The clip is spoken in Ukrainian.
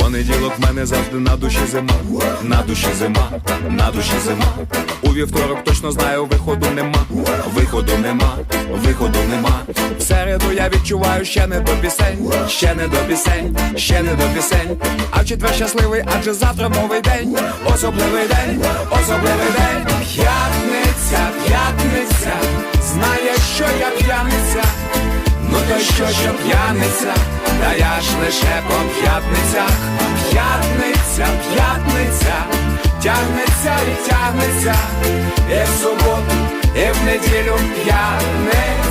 Понеділок в мене завжди на душі зима, на душі зима, на душі зима. У вівторок точно знаю, виходу нема, виходу нема, виходу нема. В середу я відчуваю ще не до пісень, ще не до пісень, ще не до пісень. А в четвер щасливий, адже завтра новий день, особливий день, особливий день. П'ятниця, п'ятниця, знає, що я п'яниця. Ну то що, що п'яниця, та я ж лише по п'ятницях, п'ятниця, п'ятниця, тягнеться і тягнеться, і в суботу, і в неділю п'ятниця.